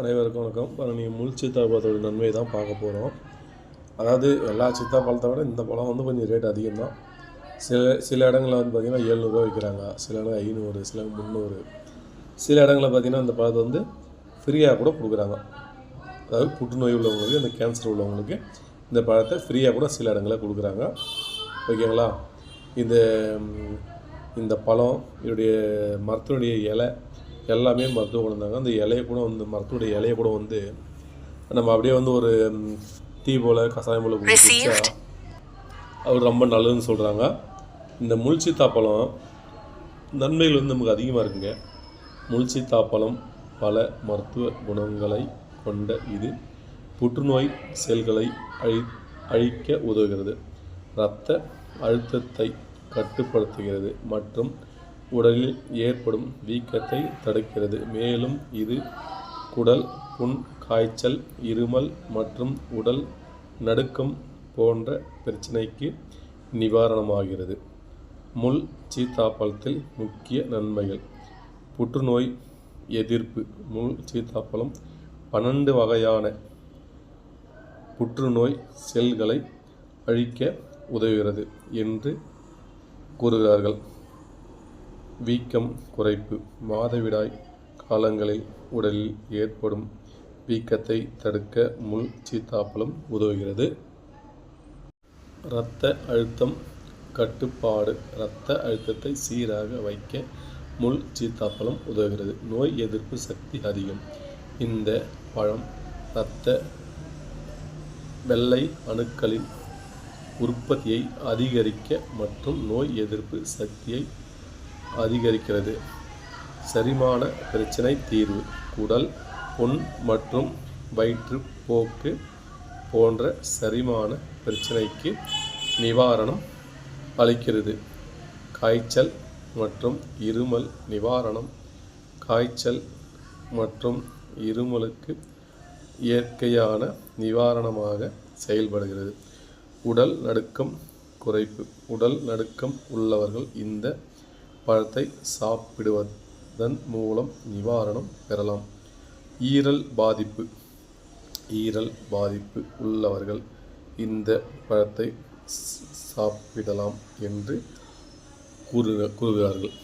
அனைவருக்கும் வணக்கம். இப்போ நீங்கள் முள் சீத்தாப்பழத்தோட நன்மை தான் பார்க்க போகிறோம் அதாவது எல்லா சீத்தாப்பழத்தை விட இந்த பழம் வந்து கொஞ்சம் ரேட் அதிகம் தான் சில சில இடங்களில் வந்து பார்த்திங்கன்னா ஏழ்நூறுபா விற்கிறாங்க சில இடங்கள் ஐநூறு சில முந்நூறு. சில இடங்களில் பார்த்திங்கன்னா இந்த பழத்தை வந்து ஃப்ரீயாக கூட கொடுக்குறாங்க. அதாவது புற்றுநோய் உள்ளவங்களுக்கு இந்த கேன்சர் உள்ளவங்களுக்கு இந்த பழத்தை ஃப்ரீயாக கூட சில இடங்களில் கொடுக்குறாங்க. ஓகேங்களா இந்த இந்த பழம் இதோடைய மரத்தினுடைய இலை எல்லாமே மருத்துவ குணம் தாங்க. அந்த இலையை கூட வந்து மரத்துடைய இலையை கூட வந்து நம்ம அப்படியே வந்து ஒரு டீ போல் கஷாயம் போல் குடிச்சா அது ரொம்ப நல்லதுன்னு சொல்கிறாங்க இந்த முள்சீத்தாப்பழம் நன்மைகள் வந்து நமக்கு அதிகமாக இருக்குங்க. முள்சீத்தாப்பழம் பல மருத்துவ குணங்களை கொண்ட இது. புற்றுநோய் செல்களை அழி அழிக்க உதவுகிறது. இரத்த அழுத்தத்தை கட்டுப்படுத்துகிறது மற்றும் உடலில் ஏற்படும் வீக்கத்தை தடுக்கிறது. மேலும் இது குடல் புண் காய்ச்சல் இருமல் மற்றும் உடல் நடுக்கம் போன்ற பிரச்சனைக்கு நிவாரணமாகிறது. முள் சீத்தாப்பழத்தில் முக்கிய நன்மைகள். புற்றுநோய் எதிர்ப்பு. முள் சீத்தாப்பழம் பன்னெண்டு வகையான புற்றுநோய் செல்களை அழிக்க உதவுகிறது என்று கூறுகிறார்கள். வீக்கம் குறைப்பு மாதவிடாய் காலங்களில் உடலில் ஏற்படும் வீக்கத்தை தடுக்க முள் சீத்தாப்பழம் உதவுகிறது. இரத்த அழுத்தம் கட்டுப்பாடு இரத்த அழுத்தத்தை சீராக வைக்க முள் சீத்தாப்பழம் உதவுகிறது. நோய் எதிர்ப்பு சக்தி அதிகம். இந்த பழம் இரத்த வெள்ளை அணுக்களின் உற்பத்தியை அதிகரிக்க மற்றும் நோய் எதிர்ப்பு சக்தியை அதிகரிக்கிறது. செரிமான பிரச்சனை தீர்வு குடல் புண் மற்றும் வயிற்றுப்போக்கு போன்ற செரிமான பிரச்சனைக்கு நிவாரணம் அளிக்கிறது. காய்ச்சல் மற்றும் இருமல் நிவாரணம் காய்ச்சல் மற்றும் இருமலுக்கு இயற்கையான நிவாரணமாக செயல்படுகிறது. உடல் நடுக்கம் குறைப்பு உடல் நடுக்கம் உள்ளவர்கள் இந்த பழத்தை சாப்பிடுவதன் மூலம் நிவாரணம் பெறலாம். ஈரல் பாதிப்பு. ஈரல் பாதிப்பு உள்ளவர்கள் இந்த பழத்தை சாப்பிடலாம் என்று கூறு கூறுகிறார்கள்.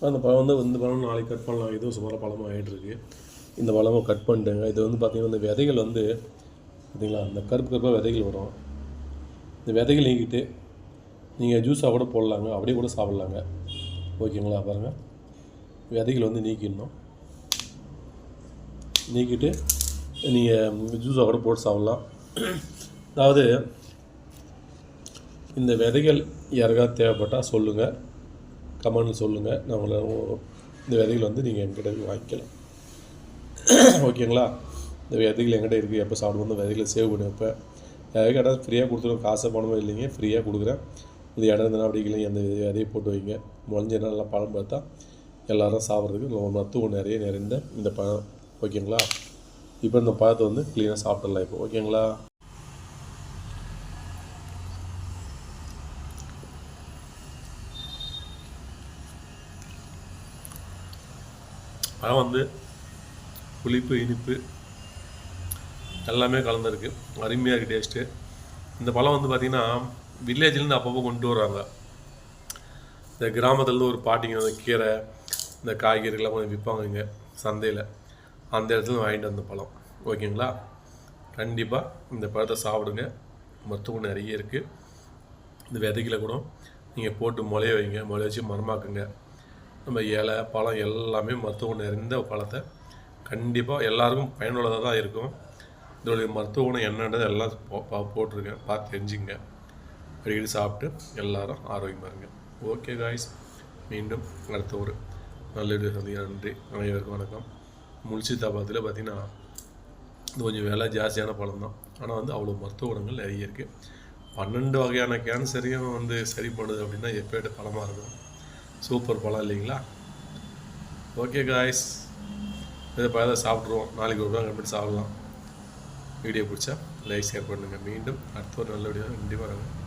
அந்த பழம் வந்து இந்த பழம் நாளைக்கு கட் பண்ணலாம். இதுவும் சுமாராக பழமாக ஆகிட்டுருக்கு இந்த பழமும் கட் பண்ணிட்டேங்க. இது வந்து பார்த்திங்கன்னா இந்த விதைகள் வந்து சரிங்களா இந்த கருப்பு கருப்பாக விதைகள் வரும். இந்த விதைகள் நீக்கிட்டு நீங்கள் ஜூஸாக கூட போடலாங்க. அப்படியே கூட சாப்பிட்லாங்க. ஓகேங்களா? பாருங்கள் விதைகள் வந்து நீக்கிடணும். நீக்கிட்டு நீங்கள் ஜூஸாக கூட போட்டு சாப்பிட்லாம். அதாவது இந்த விதைகள் யாருக்காவது தேவைப்பட்டால் சொல்லுங்கள் கமெண்டில் சொல்லுங்கள் நான் உங்களை இந்த விதைகள் வந்து நீங்கள் என்கிட்ட வாங்கிக்கலாம். ஓகேங்களா? இந்த விதைகள் எங்கிட்ட இருக்குது எப்போ சாப்பிடுவோம் இந்த விதைகளை சேவ் பண்ணி வைப்பேன் யாராவது கேட்டால் ஃப்ரீயாக கொடுத்துருவோம் காசை பணமும் இல்லைங்க ஃப்ரீயாக கொடுக்குறேன். இது இடம் இருந்தால் அப்படி இல்லைங்க. அந்த விதையை போட்டு வைங்க. முளைஞ்ச நல்லா பழம் பார்த்தா எல்லோரும் சாப்பிட்றதுக்கு நம்ம மருத்துவம் நிறைய நிறைந்த இந்த பழம். ஓகேங்களா? இப்போ இந்த பழத்தை வந்து க்ளீனாக சாப்பிட்றலாம் இப்போ. ஓகேங்களா? பழம் வந்து புளிப்பு இனிப்பு எல்லாமே கலந்துருக்கு. அருமையாக இருக்குது டேஸ்ட்டு இந்த பழம் வந்து பார்த்திங்கன்னா வில்லேஜ்லேருந்து அப்பப்போ கொண்டு வருவாங்க இந்த கிராமத்துலேருந்து ஒரு பாட்டிங்க வந்து கீரை இந்த காய்கறிகள்லாம் கொஞ்சம் விற்பாங்க இங்கே சந்தையில். அந்த இடத்துல வாங்கிட்டு வந்த பழம். ஓகேங்களா? கண்டிப்பாக இந்த பழத்தை சாப்பிடுங்க. மருத்துவம் நிறைய இருக்குது இந்த விதைகளை கூட நீங்கள் போட்டு முளைய வைங்க. முளைய வச்சு மரமாக்குங்க. நம்ம இலை பழம் எல்லாமே மருத்துவம் நிறைந்த பழத்தை கண்டிப்பாக எல்லாருக்கும் பயனுள்ளதாக தான் இருக்கும். இதோடைய மருத்துவ குணம் என்னன்றது எல்லாம் போ- பா- போட்டிருக்கேன். பார்த்து தெரிஞ்சுங்க அடிக்கடி சாப்பிட்டு எல்லாரும் ஆரோக்கியமாக இருங்க. ஓகே காய்ஸ் மீண்டும் அடுத்த ஒரு நல்ல வீடியோ நன்றி. அனைவருக்கும் வணக்கம். முல்சிதாபாத்தில் பார்த்தீங்கன்னா இது கொஞ்சம் விலை ஜாஸ்தியான பழம் தான். ஆனால் வந்து அவ்வளோ மருத்துவ குணங்கள் நிறைய இருக்குது பன்னெண்டு வகையான கேன்சரையும் வந்து சரி பண்ணுது அப்படின்னா எப்பேட்டு பழமாக இருக்கும்? சூப்பர் பழம் இல்லைங்களா? ஓகே காய்ஸ் இதை பழத்தை சாப்பிட்ருவோம் நாளைக்கு ஒரு நாள் கண்டிப்பாக சாப்பிடலாம். வீடியோ பிடிச்சா லைக் ஷேர் பண்ணுங்கள் மீண்டும் அடுத்த ஒரு நல்ல வீடியோ கண்டிப்பாக வரேன்